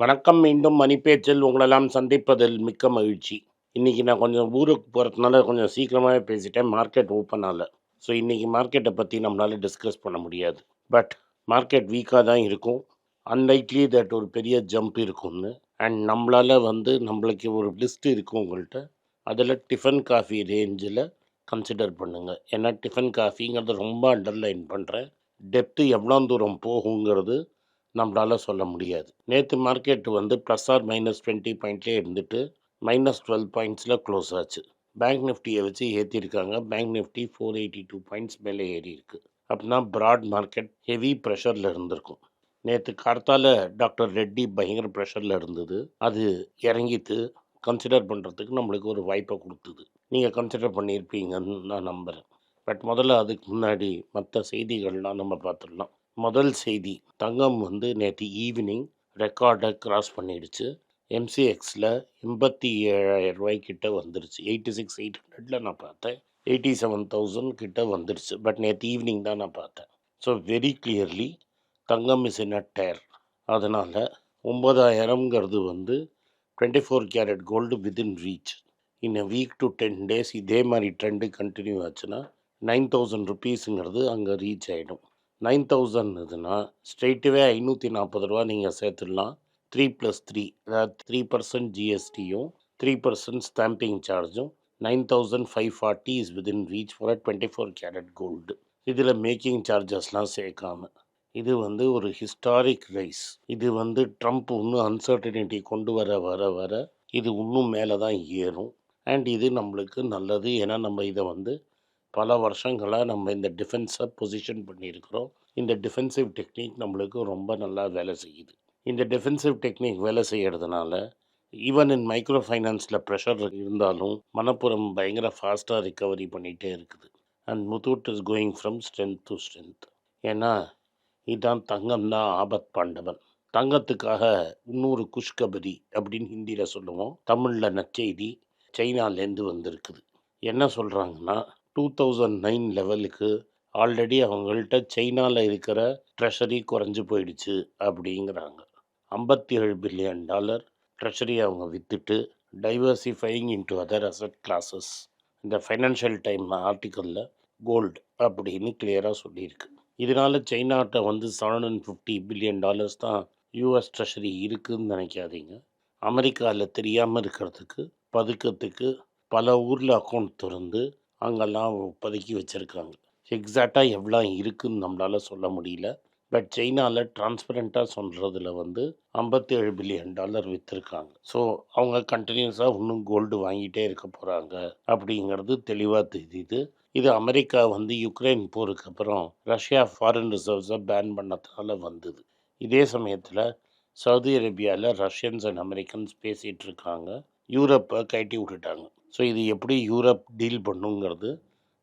வணக்கம் மீண்டும் மணிப்பேச்சில் உங்களெல்லாம் சந்திப்பதில் மிக்க மகிழ்ச்சி. இன்றைக்கி நான் கொஞ்சம் ஊருக்கு போகிறதுனால கொஞ்சம் சீக்கிரமாகவே பேசிட்டேன். மார்க்கெட் ஓப்பன் ஆகல. ஸோ இன்றைக்கி மார்க்கெட்டை பற்றி நம்மளால் டிஸ்கஸ் பண்ண முடியாது. பட் மார்க்கெட் வீக்காக தான் இருக்கும். அன்லைக்லி தட் ஒரு பெரிய ஜம்ப் இருக்கும்னு. அண்ட் நம்மளால் வந்து நம்மளுக்கு ஒரு லிஸ்ட் இருக்கும் உங்கள்கிட்ட அதில் டிஃபன் காஃபி ரேஞ்சில் கன்சிடர் பண்ணுங்கள் ஏன்னா டிஃபன் காஃபிங்கிறத ரொம்ப அண்டர்லைன் பண்ணுறேன் டெப்த்து எவ்வளோ தூரம் போகுங்கிறது நம்மளால் சொல்ல முடியாது. நேற்று மார்க்கெட் வந்து ப்ளஸ் ஆர் மைனஸ் டுவெண்ட்டி பாயிண்ட்லேயே இருந்துட்டு மைனஸ் டுவெல் பாயிண்ட்ஸில் க்ளோஸ் ஆச்சு. பேங்க் நிஃப்டியை வச்சு ஏற்றிருக்காங்க bank Nifty four eighty two points மேலே ஏறி இருக்குது அப்படின்னா ப்ராட் மார்க்கெட் ஹெவி ப்ரெஷரில் இருந்திருக்கும். நேற்று கார்த்தால டாக்டர் ரெட்டி பயங்கர ப்ரெஷரில் இருந்தது. அது இறங்கிட்டு கன்சிடர் பண்ணுறதுக்கு நம்மளுக்கு ஒரு வாய்ப்பை கொடுத்தது. நீங்கள் கன்சிடர் பண்ணியிருப்பீங்கன்னு நான் நம்புகிறேன் பட் முதல்ல அதுக்கு முன்னாடி மற்ற செய்திகள்லாம் நம்ம பார்த்துடலாம். முதல் செய்தி. தங்கம் வந்து நேற்று ஈவினிங் ரெக்கார்டை கிராஸ் பண்ணிடுச்சு. எம்சிஎக்ஸில் எண்பத்தி ஏழாயிரம் ரூபாய்க்கிட்ட வந்துருச்சு. எயிட்டி சிக்ஸ் எயிட் ஹண்ட்ரடில் நான் பார்த்தேன். எயிட்டி செவன் தௌசண்ட் கிட்ட வந்துருச்சு. பட் நேற்று ஈவினிங் தான் நான் பார்த்தேன். ஸோ வெரி கிளியர்லி தங்கம் இஸ் இன் அ டேர் அதனால் ஒம்பதாயிரம்ங்கிறது வந்து twenty four carat gold within reach in a week to ten days இதே மாதிரி ட்ரெண்டு கண்டினியூ ஆச்சுன்னா நைன் தௌசண்ட் ருபீஸுங்கிறது அங்கே ரீச் ஆகிடும் நைன் தௌசண்ட் இதுன்னா ஸ்ட்ரெயிட்டுவே ஐநூற்றி நாற்பது ரூபா நீங்கள் சேர்த்துடலாம். த்ரீ ப்ளஸ் த்ரீ அதாவது த்ரீ பர்சன்ட் ஜிஎஸ்டியும் த்ரீ பர்சன்ட் ஸ்டாம்பிங் சார்ஜும் nine thousand five forty is within reach for a twenty four carat gold இதில் மேக்கிங் சார்ஜஸ்லாம் சேர்க்காம. இது வந்து ஒரு ஹிஸ்டாரிக் ரைஸ் இது வந்து ட்ரம்ப் இன்னும் அன்சர்டனிட்டி கொண்டு வர வர வர இது இன்னும் மேலே தான் ஏறும். அண்ட் இது நம்மளுக்கு நல்லது. ஏன்னா நம்ம இதை வந்து பல வருஷங்களாக நம்ம இந்த டிஃபென்ஸை பொசிஷன் பண்ணியிருக்கிறோம். இந்த டிஃபென்சிவ் டெக்னிக் நம்மளுக்கு ரொம்ப நல்லா வேலை செய்யுது. இந்த டிஃபென்சிவ் டெக்னிக் வேலை செய்கிறதுனால ஈவன் இன் மைக்ரோ ஃபைனான்ஸில் ப்ரெஷர் இருந்தாலும் மனப்புறம் பயங்கர ஃபாஸ்ட்டாக ரிக்கவரி பண்ணிகிட்டே இருக்குது. And Muthoot is going from strength to strength ஏன்னா இதான் தங்கம் தான் ஆபத் பாண்டவன். தங்கத்துக்காக இன்னொரு குஷ்கபரி அப்படின்னு ஹிந்தியில் சொல்லுவோம். தமிழில் நச்செய்தி சைனாலேருந்து வந்திருக்குது. என்ன சொல்கிறாங்கன்னா டூ தௌசண்ட் நைன் லெவலுக்கு ஆல்ரெடி அவங்கள்ட்ட சைனாவில் இருக்கிற ட்ரெஷரி குறைஞ்சி போயிடுச்சு அப்படிங்கிறாங்க. ஐம்பத்தி ஏழு பில்லியன் டாலர் ட்ரெஷரி அவங்க விற்றுட்டு diversifying into other asset classes இந்த ஃபைனான்ஷியல் டைம் ஆர்டிக்கலில் கோல்டு அப்படின்னு கிளியராக சொல்லியிருக்கு. இதனால் சைனாட்ட வந்து seven hundred fifty billion dollars தான் யூஎஸ் ட்ரெஷரி இருக்குதுன்னு நினைக்காதீங்க. அமெரிக்காவில் தெரியாமல் இருக்கிறதுக்கு பதுக்கத்துக்கு பல ஊரில் அக்கௌண்ட் திறந்து அங்கெல்லாம் பதுக்கி வச்சுருக்காங்க. எக்ஸாக்டாக எவ்வளோ இருக்குதுன்னு நம்மளால் சொல்ல முடியல. பட் சைனாவில் டிரான்ஸ்பரண்ட்டாக சொல்கிறதுல வந்து ஐம்பத்தேழு பில்லியன் டாலர் விற்றுருக்காங்க ஸோ அவங்க கண்டினியூஸாக இன்னும் கோல்டு வாங்கிட்டே இருக்க போகிறாங்க அப்படிங்கிறது தெளிவாக தெரியுது. இது அமெரிக்கா வந்து யுக்ரைன் போருக்கு அப்புறம் ரஷ்யா ஃபாரின் ரிசர்வ்ஸை பேன் பண்ணதுனால வந்தது. இதே சமயத்தில் சவுதி அரேபியாவில் ரஷ்யன்ஸ் அண்ட் அமெரிக்கன்ஸ் பேசிகிட்டு இருக்காங்க. யூரோப்பை கட்டி விட்டுட்டாங்க. ஸோ இது எப்படி யூரோப் டீல் பண்ணுங்கிறது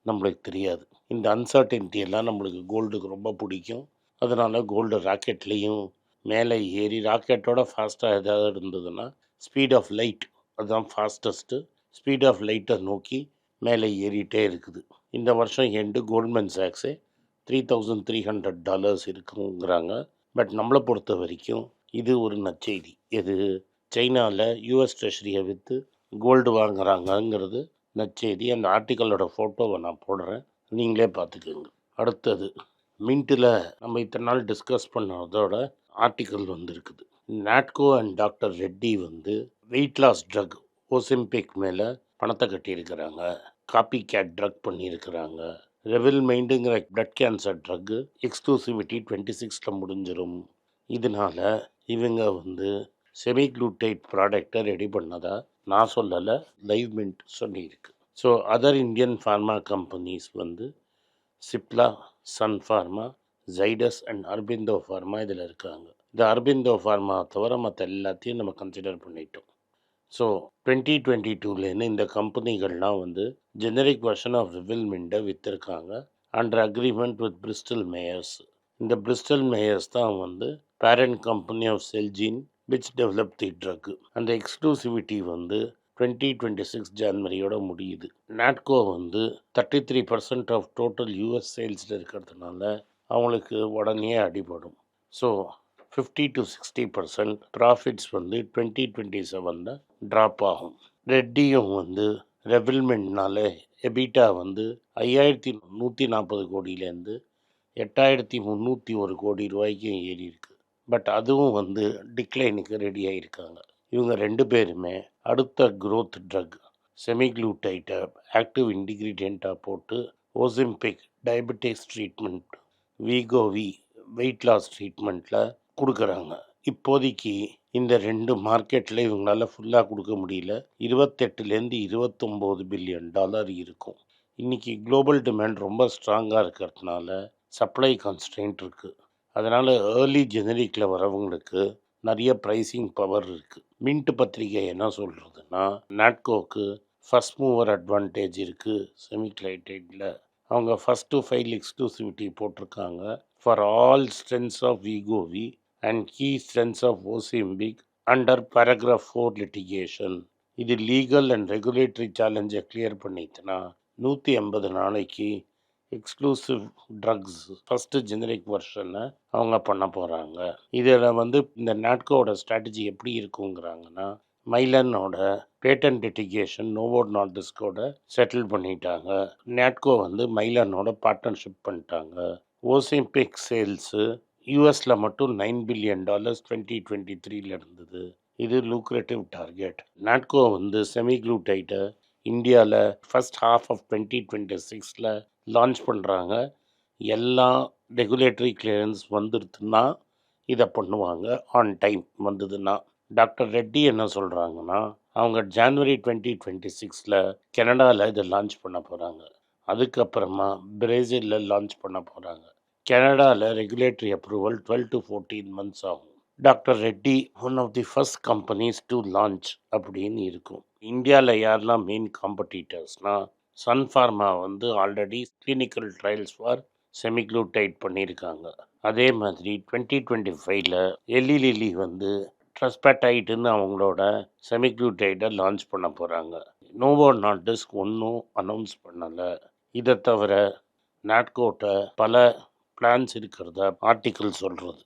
நம்மளுக்கு தெரியாது. இந்த அன்சர்டன்டி எல்லாம் நம்மளுக்கு கோல்டுக்கு ரொம்ப பிடிக்கும். அதனால் கோல்டு ராக்கெட்லேயும் மேலே ஏறி ராக்கெட்டோட ஃபாஸ்ட்டாக ஏதாவது இருந்ததுன்னா ஸ்பீட் ஆஃப் லைட் அதுதான் ஃபாஸ்டஸ்ட்டு ஸ்பீட் ஆஃப் லைட்டை நோக்கி மேலே ஏறிட்டே இருக்குது. இந்த வருஷம் end Goldman சாக்ஸே three thousand three hundred dollars இருக்குங்கிறாங்க. பட் நம்மளை பொறுத்த வரைக்கும் இது ஒரு நச்செய்தி இது சைனாவில் யூஎஸ் ட்ரெஷரியை விற்று கோல்டு வாங்குறாங்கங்கிறது நச்செய்தி அந்த ஆர்டிக்கலோட ஃபோட்டோவை நான் போடுறேன். நீங்களே பார்த்துக்கோங்க. அடுத்தது மின்ட்டில் நம்ம இத்தனை நாள் டிஸ்கஸ் பண்ணதோட ஆர்டிக்கல் வந்துருக்குது. நாட்கோ அண்ட் டாக்டர் ரெட்டி வந்து வெயிட் லாஸ் ட்ரக் ஓசிம்பிக் மேலே பணத்தை கட்டியிருக்கிறாங்க. காப்பி கேட் ட்ரக் பண்ணியிருக்கிறாங்க. ரெவில் மைண்டுங்கிற blood cancer drug exclusivity twenty சிக்ஸில் முடிஞ்சிடும் இதனால் இவங்க வந்து செமிக்ளூட்டைட் ப்ராடக்டை ரெடி பண்ணதாக நான் சொல்லலை லைவ் மின்ட் சொல்லியிருக்கு. So other Indian pharma companies வந்து Cipla Sun pharma Zydus and Aurobindo pharma இதில் இருக்காங்க. இந்த அர்பிந்தோ ஃபார்மா தவிர மற்ற எல்லாத்தையும் நம்ம கன்சிடர் பண்ணிட்டோம். ஸோ டுவெண்ட்டி டுவெண்ட்டி டூலேருந்து இந்த கம்பெனிகள்லாம் வந்து ஜெனரிக் வெர்ஷன் ஆஃப் ரிவில்மெண்ட்டை விற்றுருக்காங்க under agreement with Bristol Myers இந்த பிரிஸ்டல் மேயர்ஸ் தான் வந்து parent company of Celgene which develop the drug அந்த எக்ஸ்க்ளூசிவிட்டி வந்து டுவெண்ட்டி டுவெண்ட்டி சிக்ஸ் ஜான்வரியோட முடியுது. நாட்கோ வந்து thirty three percent of total US சேல்ஸில் இருக்கிறதுனால அவங்களுக்கு உடனே அடிபடும். So fifty to sixty percent profits வந்து டுவெண்ட்டி டுவெண்ட்டி செவனில் ட்ராப் ஆகும். ரெட்டியும் வந்து ரெவில்மெண்ட்னால எபிட்டா வந்து ஐயாயிரத்தி நூற்றி நாற்பது கோடியிலேருந்து எட்டாயிரத்தி முந்நூற்றி ஒரு கோடி ரூபாய்க்கும் ஏறி இருக்கு. பட் அதுவும் வந்து டிக்ளைனுக்கு ரெடியாக இருக்காங்க இவங்க ரெண்டு பேருமே அடுத்த க்ரோத் ட்ரக் செமிக்ளூட்டைட்டை ஆக்டிவ் இன்டிகிரீடியண்ட்டாக போட்டு Ozempic diabetics treatment Wegovy weight loss ட்ரீட்மெண்ட்டில் கொடுக்குறாங்க. இப்போதைக்கு இந்த ரெண்டு மார்க்கெட்டில் இவங்களால ஃபுல்லாக கொடுக்க முடியல. இருபத்தெட்டுலேருந்து இருபத்தொம்போது பில்லியன் டாலர் இருக்கும். இன்றைக்கி குளோபல் டிமாண்ட் ரொம்ப ஸ்ட்ராங்காக இருக்கிறதுனால சப்ளை கன்ஸ்டன்ட் இருக்குது அதனால் ஏர்லி ஜெனரிக்கில் வரவங்களுக்கு நிறைய ப்ரைஸிங் பவர் இருக்குது மின்ட் பத்திரிகை என்ன சொல்கிறதுனா நாட்கோக்கு ஃபஸ்ட் மூவர் அட்வான்டேஜ் இருக்குது செமிக்ளைட்டேட்டில் அவங்க ஃபஸ்ட் டு ஃபைல் எக்ஸ்க்ளூசிவிட்டி போட்டிருக்காங்க. For all strengths of Wegovy and key strengths of Ozempic under paragraph four litigation இது லீகல் அண்ட் ரெகுலேட்டரி சேலஞ்சை கிளியர் பண்ணிட்டுனா நூற்றி எண்பது நாளைக்கு எக்ஸ்க்ளூசிவ் ட்ரக்ஸ் ஃபஸ்ட்டு ஜெனரிக் வருஷனை அவங்க பண்ண போகிறாங்க இதில் வந்து இந்த நாட்கோட ஸ்ட்ராட்டஜி எப்படி இருக்குங்கிறாங்கன்னா மைலனோட பேட்டன் டெட்டிகேஷன் நோவோ நார்டிஸ்கோட செட்டில் பண்ணிட்டாங்க. நாட்கோ வந்து மைலனோட பார்ட்னர்ஷிப் பண்ணிட்டாங்க. ஓசிம்பிக் சேல்ஸு யூஎஸில் மட்டும் nine billion dollars twenty twenty த்ரீல இருந்தது. இது லூக்ரேட்டிவ் டார்கெட் நாட்கோ வந்து செமிக்ளூடைட்டை இந்தியாவில் first half of twenty twenty சிக்ஸில் லான்ச் பண்ணுறாங்க எல்லா ரெகுலேட்டரி கிளியரன்ஸ் வந்துடுதுன்னா இதை பண்ணுவாங்க. ஆன் டைம் வந்ததுன்னா. டாக்டர் ரெட்டி என்ன சொல்கிறாங்கன்னா அவங்க ஜான்வரி டுவெண்ட்டி டுவெண்ட்டி சிக்ஸில் கனடாவில் இதை லான்ச் பண்ண போகிறாங்க அதுக்கப்புறமா பிரேசிலில் லான்ச் பண்ண போகிறாங்க கனடாவில் regulatory approval twelve to fourteen months ஆகும். Doctor Reddy one of the first companies to launch அப்படின்னு இருக்கும். இந்தியாவில் யாரெல்லாம் மெயின் காம்படிட்டர்ஸ்னால் சன் ஃபார்மா வந்து already clinical trials for semaglutide பண்ணியிருக்காங்க. அதே மாதிரி டுவெண்ட்டி டுவெண்ட்டி ஃபைவ்ல எல்லி லிலி வந்து ட்ரஸ்பேட்டைட்டுன்னு அவங்களோட செமிக்ளூடைட்டை லான்ச் பண்ண போகிறாங்க நோவோ நாட்டிஸ்க் ஒன்றும் அனௌன்ஸ் பண்ணலை. இதை தவிர நாட்கோட்டை பல பிளான்ஸ் இருக்கிறத ஆர்டிக்கிள் சொல்கிறது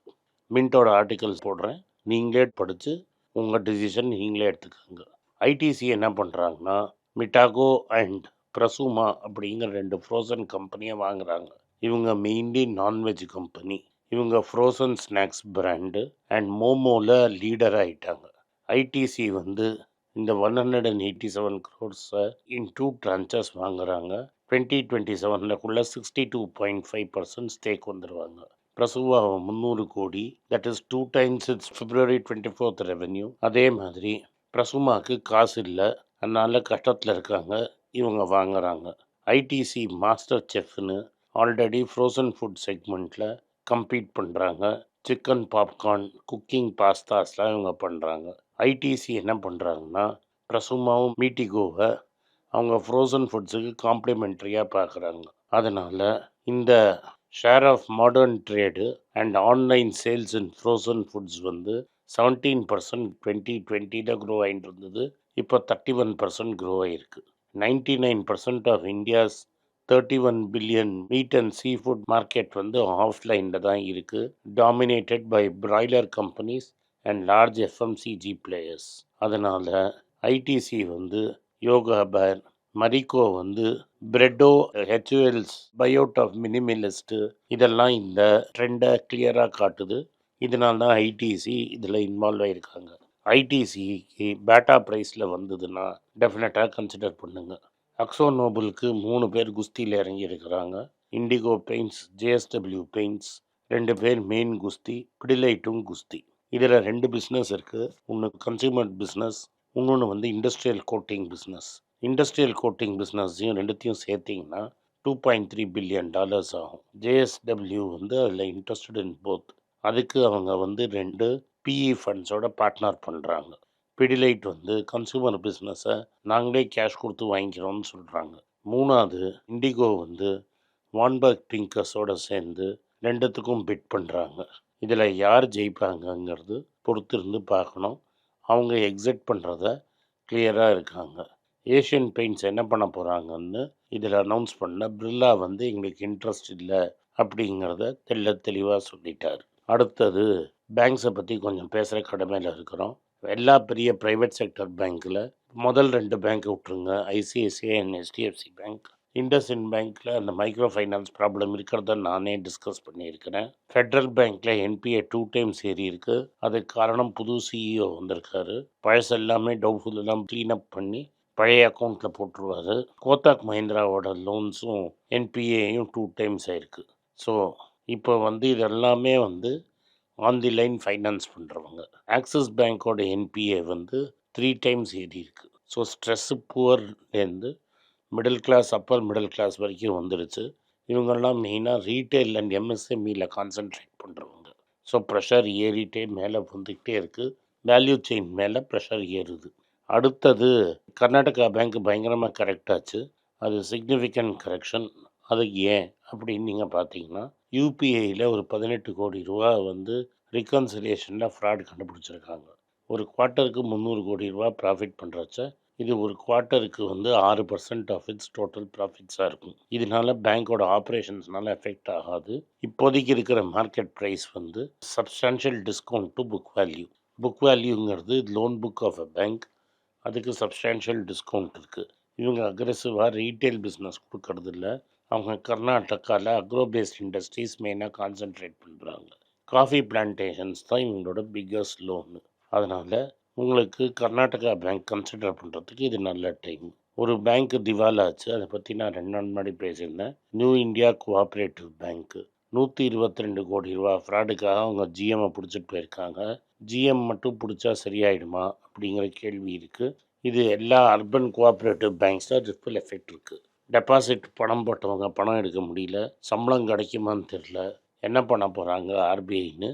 மின்ட்டோட ஆர்டிக்கல்ஸ் போடுறேன். நீங்களே படித்து உங்கள் டிசிஷன் நீங்களே எடுத்துக்கோங்க. ஐடிசி என்ன பண்ணுறாங்கன்னா மிட்டாகோ அண்ட் பிரசுமா அப்படிங்கிற ரெண்டு ஃப்ரோசன் கம்பெனியை வாங்குகிறாங்க இவங்க மெயின்லி நான்வெஜ் கம்பெனி இவங்க ஃப்ரோசன் ஸ்நாக்ஸ் பிராண்டு அண்ட் மோமோவில் லீடர் ஆயிட்டாங்க. ஐடிசி வந்து இந்த one hundred and eighty seven க்ரோர்ஸை in two tranches வாங்குறாங்க. டுவெண்ட்டி டுவெண்ட்டி செவனில் sixty two point five percent stake வந்துடுவாங்க பிரசுவா முந்நூறு கோடி that is two times it's February twenty fourth revenue அதே மாதிரி பிரசுமாக்கு காசு இல்லை. அதனால் கஷ்டத்தில் இருக்காங்க. இவங்க வாங்குறாங்க. ஐடிசி மாஸ்டர் செஃப்னு ஆல்ரெடி ஃப்ரோசன் ஃபுட் செக்மெண்ட்டில் கம்பீட் பண்ணுறாங்க சிக்கன் பாப்கார்ன் குக்கிங் பாஸ்தாஸ்லாம் இவங்க பண்ணுறாங்க ஐடிசி என்ன பண்ணுறாங்கன்னா பிரசுமாவும் மீட்டிகோவை அவங்க ஃப்ரோசன் ஃபுட்ஸுக்கு காம்ப்ளிமெண்ட்ரியாக பார்க்குறாங்க அதனால் இந்த share of modern trade and online sales in frozen foods வந்து செவன்டீன் பர்சன்ட் டுவெண்ட்டி டுவெண்ட்டியில் க்ரோ ஆகிட்டு இருந்தது. இப்போ தேர்ட்டி ஒன் பர்சன்ட் க்ரோ ஆகிருக்கு ninety nine percent of India's thirty one billion meat and seafood market வந்து ஆஃப்லைனில் தான் இருக்குது dominated by broiler companies and large FMCG players அதனால் ஐடிசி வந்து யோகா பேர் மரிக்கோ வந்து பிரெட்டோ ஹெச்யூஎல்ஸ் பயோட் ஆஃப் மினிமிலிஸ்ட்டு இதெல்லாம் இந்த ட்ரெண்டை கிளியராக காட்டுது. இதனால தான் ஐடிசி இதில் இன்வால்வ் ஆகியிருக்காங்க ஐடிசிக்கு பேட்டா ப்ரைஸில் வந்ததுன்னா டெஃபினட்டாக கன்சிடர் பண்ணுங்கள் அக்ஸோ நோபலுக்கு மூணு பேர் குஸ்தியில் இறங்கி இருக்கிறாங்க. இண்டிகோ பெயிண்ட்ஸ் ஜேஎஸ்டபிள்யூ பெயிண்ட்ஸ் ரெண்டு பேர் மெயின் குஸ்தி பிடிலைட்டும் குஸ்தி. இதில் ரெண்டு பிஸ்னஸ் இருக்குது ஒன்று கன்சியூமர் பிஸ்னஸ் இன்னொன்று வந்து industrial coating business industrial coating பிஸ்னஸையும் ரெண்டுத்தையும் சேர்த்திங்கன்னா two point three billion dollars ஆகும். ஜேஎஸ்டபிள்யூ வந்து அதில் இன்ட்ரெஸ்டட் இன் போத் அதுக்கு அவங்க வந்து ரெண்டு பிஇ ஃபண்ட்ஸோட பார்ட்னர் பண்ணுறாங்க பிடிலைட் வந்து கன்சூமர் பிஸ்னஸை நாங்களே கேஷ் கொடுத்து வாங்கிக்கிறோம்னு சொல்கிறாங்க மூணாவது இண்டிகோ வந்து வான்பர்க் பிங்கர்ஸோட சேர்ந்து ரெண்டுத்துக்கும் பிட் பண்ணுறாங்க இதில் யார் ஜெயிப்பாங்கங்கிறது பொறுத்து இருந்து பார்க்கணும். அவங்க எக்ஸிட் பண்ணுறத கிளியராக இருக்காங்க. ஏஷியன் பெயிண்ட்ஸ் என்ன பண்ண போகிறாங்கன்னு இதில் அனௌன்ஸ் பண்ண பிர்லா வந்து எங்களுக்கு இன்ட்ரெஸ்ட் இல்லை அப்படிங்கிறத தெள்ள தெளிவாக சொல்லிட்டார். அடுத்தது பேங்க்ஸை பற்றி கொஞ்சம் பேசுகிற கடமையில் இருக்கிறோம். எல்லா பெரிய ப்ரைவேட் செக்டர் பேங்க்கில் முதல் ரெண்டு பேங்க் விட்ருங்க ICICI and HDFC bank IndusInd பேங்க்கில் அந்த மைக்ரோ ஃபைனான்ஸ் ப்ராப்ளம் இருக்கிறத நானே டிஸ்கஸ் பண்ணியிருக்கிறேன். ஃபெட்ரல் பேங்க்கில் என்பிஏ டூ டைம்ஸ் ஏறி இருக்குது அதுக்கு காரணம் புது சிஇஓ வந்திருக்காரு. பழசு எல்லாமே டவுட்ஃபுல் எல்லாம் க்ளீன் அப் பண்ணி பழைய அக்கௌண்ட்டில் போட்டுருவாரு. கோத்தாக் மஹிந்திராவோட லோன்ஸும் என்பிஏயும் டூ டைம்ஸ் ஆயிருக்கு. ஸோ இப்போ வந்து இது எல்லாமே வந்து ஆன் தி லைன் ஃபைனான்ஸ் பண்ணுறவங்க ஆக்சிஸ் பேங்க்கோட என்பிஏ வந்து த்ரீ டைம்ஸ் ஏறி இருக்குது so stress புவர்லேருந்து middle class upper middle class வரைக்கும் வந்துடுச்சு. இவங்கெல்லாம் மெயினாக ரீட்டைல் அண்ட் எம்எஸ்எம்இயில் கான்சென்ட்ரேட் பண்ணுறவங்க ஸோ ப்ரெஷர் ஏறிட்டே மேலே வந்துக்கிட்டே இருக்குது வேல்யூ செயின் மேலே ப்ரெஷர் ஏறுது. அடுத்தது கர்நாடகா பேங்க் பயங்கரமாக கரெக்டாச்சு அது சிக்னிஃபிகண்ட் கரெக்ஷன் அது ஏன் அப்படின்னு நீங்கள் பார்த்தீங்கன்னா யூபிஐயில் ஒரு பதினெட்டு கோடி ரூபா வந்து ரிகன்சிலியேஷனில் ஃப்ராட் கண்டுபிடிச்சிருக்காங்க. ஒரு குவார்ட்டருக்கு முந்நூறு கோடி ரூபா ப்ராஃபிட் பண்ணுறச்ச இது ஒரு குவார்ட்டருக்கு வந்து ஆறு பர்சன்ட் ஆஃப் இட்ஸ் டோட்டல் ப்ராஃபிட்ஸாக இருக்கும். இதனால பேங்க்கோட ஆப்ரேஷன்ஸ்னால எஃபெக்ட் ஆகாது. இப்போதைக்கு இருக்கிற மார்க்கெட் ப்ரைஸ் வந்து substantial discount to book value book வேல்யூங்கிறது loan book of a bank அதுக்கு சப்ஸ்டான்ஷியல் டிஸ்கவுண்ட் இருக்குது இவங்க அக்ரெசிவாக ரீட்டைல் பிஸ்னஸ் கொடுக்கறதில்ல. அவங்க கர்நாடகாவில் அக்ரோ பேஸ்ட் இண்டஸ்ட்ரீஸ் மெயினாக கான்சென்ட்ரேட் பண்ணுறாங்க காஃபி பிளான்டேஷன்ஸ் தான் இவங்களோட பிக்கஸ்ட் லோனு அதனால் உங்களுக்கு கர்நாடகா பேங்க் கன்சிடர் பண்ணுறதுக்கு இது நல்ல டைம் ஒரு பேங்க்கு திவாலாச்சு அதை பற்றி நான் ரெண்டு நாள் முன்னாடி பேசியிருந்தேன். நியூ இந்தியா கோஆப்ரேட்டிவ் பேங்க்கு நூற்றி இருபத்தி ரெண்டு கோடி ரூபா ஃப்ராடுக்காக அவங்க ஜிஎம்மை பிடிச்சிட்டு போயிருக்காங்க. ஜிஎம் மட்டும் பிடிச்சா சரியாயிடுமா அப்படிங்கிற கேள்வி இருக்குது இது எல்லா அர்பன் கோஆப்ரேட்டிவ் பேங்க்ஸில் ரிப்பிள் எஃபெக்ட் இருக்குது டெபாசிட் பணம் போட்டவங்க பணம் எடுக்க முடியல சம்பளம் கிடைக்குமான்னு தெரில என்ன பண்ண போகிறாங்க ஆர்பிஐன்னு?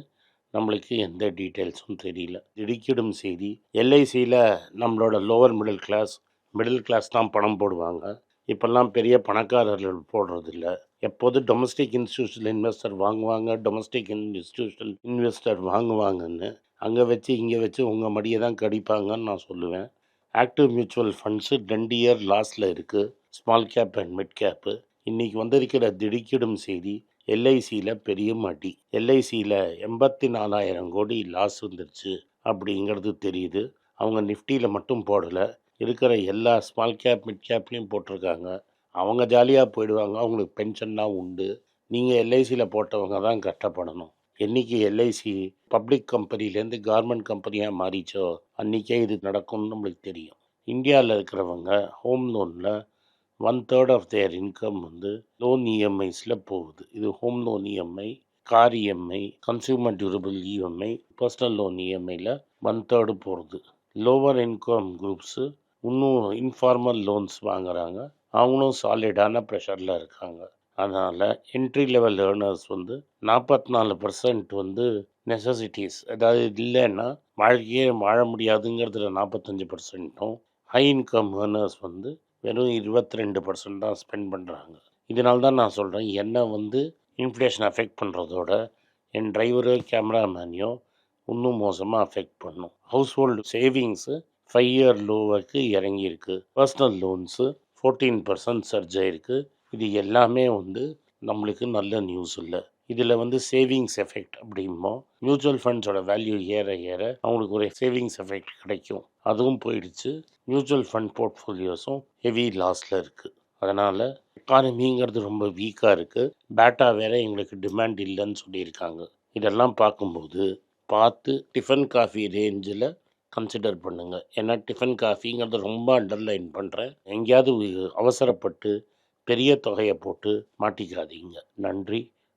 நம்மளுக்கு எந்த டீட்டெயில்ஸும் தெரியல. திடுக்கிடும் செய்தி. எல்ஐசியில் நம்மளோட lower middle class middle class தான் பணம் போடுவாங்க. இப்போல்லாம் பெரிய பணக்காரர்கள் போடுறதில்ல. எப்போது டொமஸ்டிக் இன்ஸ்டியூஷனல் இன்வெஸ்டர் வாங்குவாங்க டொமஸ்டிக் இன்ஸ்டியூஷனல் இன்வெஸ்டர் வாங்குவாங்கன்னு அங்கே வச்சு இங்கே வச்சு உங்கள் மடியை தான் கடிப்பாங்கன்னு நான் சொல்லுவேன். ஆக்டிவ் மியூச்சுவல் ஃபண்ட்ஸு ரெண்டு இயர் லாஸில் இருக்குது small cap and mid cap இன்றைக்கி வந்திருக்கிற திடுக்கிடும் செய்தி எல்ஐசியில் பெரிய மாட்டி எல்ஐசியில் எண்பத்தி நாலாயிரம் கோடி லாஸ் வந்துருச்சு அப்படிங்கிறது தெரியுது. அவங்க நிஃப்டியில் மட்டும் போடலை. இருக்கிற எல்லா ஸ்மால் கேப் மிட் கேப்லேயும் போட்டிருக்காங்க. அவங்க ஜாலியாக போயிடுவாங்க. அவங்களுக்கு பென்ஷன்லாம் உண்டு. நீங்கள் எல்ஐசியில் போட்டவங்க தான் கஷ்டப்படணும். என்றைக்கு எல்ஐசி பப்ளிக் கம்பெனிலேருந்து கார்மெண்ட் கம்பெனியாக மாறிச்சோ அன்றைக்கே இது நடக்கும்னு நம்மளுக்கு தெரியும். இந்தியாவில் இருக்கிறவங்க home லோனில் one third of their income வந்து லோன் இஎம்ஐஸில் போகுது. இது home loan EMI car EMI consumer durable EMI personal loan இஎம்ஐயில் ஒன் தேர்டு போகிறது லோவர் இன்கம் குரூப்ஸு இன்னும் இன்ஃபார்மல் லோன்ஸ் வாங்குறாங்க. அவங்களும் சாலிடான ப்ரெஷரில் இருக்காங்க. அதனால் என்ட்ரி லெவல் ஏர்னர்ஸ் வந்து நாற்பத்தி நாலு பர்சன்ட் வந்து நெசசிட்டிஸ் அதாவது இல்லைன்னா வாழ்க்கையே வாழ முடியாதுங்கிறதுல நாற்பத்தஞ்சு பர்சன்ட்டும் ஹை இன்கம் ஏர்னர்ஸ் வந்து வெறும் இருபத்தி ரெண்டு பர்சன்ட் தான் ஸ்பெண்ட் பண்ணுறாங்க இதனால தான் நான் சொல்கிறேன் என்னை வந்து இன்ஃப்ளேஷன் அஃபெக்ட் பண்ணுறதோட என் டிரைவரோ கேமராமேனையோ இன்னும் மோசமாக அஃபெக்ட் பண்ணும். Household savings five year லோவுக்கு இறங்கியிருக்கு. Personal loans fourteen percent surge ஆயிருக்கு. இது எல்லாமே வந்து நம்மளுக்கு நல்ல நியூஸ் இல்லை. இதில் வந்து சேவிங்ஸ் எஃபெக்ட் அப்படிமோ மியூச்சுவல் ஃபண்ட்ஸோட வேல்யூ ஏற ஏற அவங்களுக்கு ஒரு சேவிங்ஸ் எஃபெக்ட் கிடைக்கும். அதுவும் போயிடுச்சு. மியூச்சுவல் ஃபண்ட் போர்ட்ஃபோலியோஸும் ஹெவி லாஸில் இருக்குது அதனால் எக்கானமிங்கிறது ரொம்ப வீக்காக இருக்குது பேட்டா வேற எங்களுக்கு டிமாண்ட் இல்லைன்னு சொல்லியிருக்காங்க. இதெல்லாம் பார்க்கும்போது பார்த்து டிஃபன் காஃபி ரேஞ்சில் கன்சிடர் பண்ணுங்கள் ஏன்னா டிஃபன் காஃபிங்கிறத ரொம்ப அண்டர்லைன் பண்ணுறேன் எங்கேயாவது அவசரப்பட்டு பெரிய தொகையை போட்டு மாட்டிக்காதீங்க. நன்றி.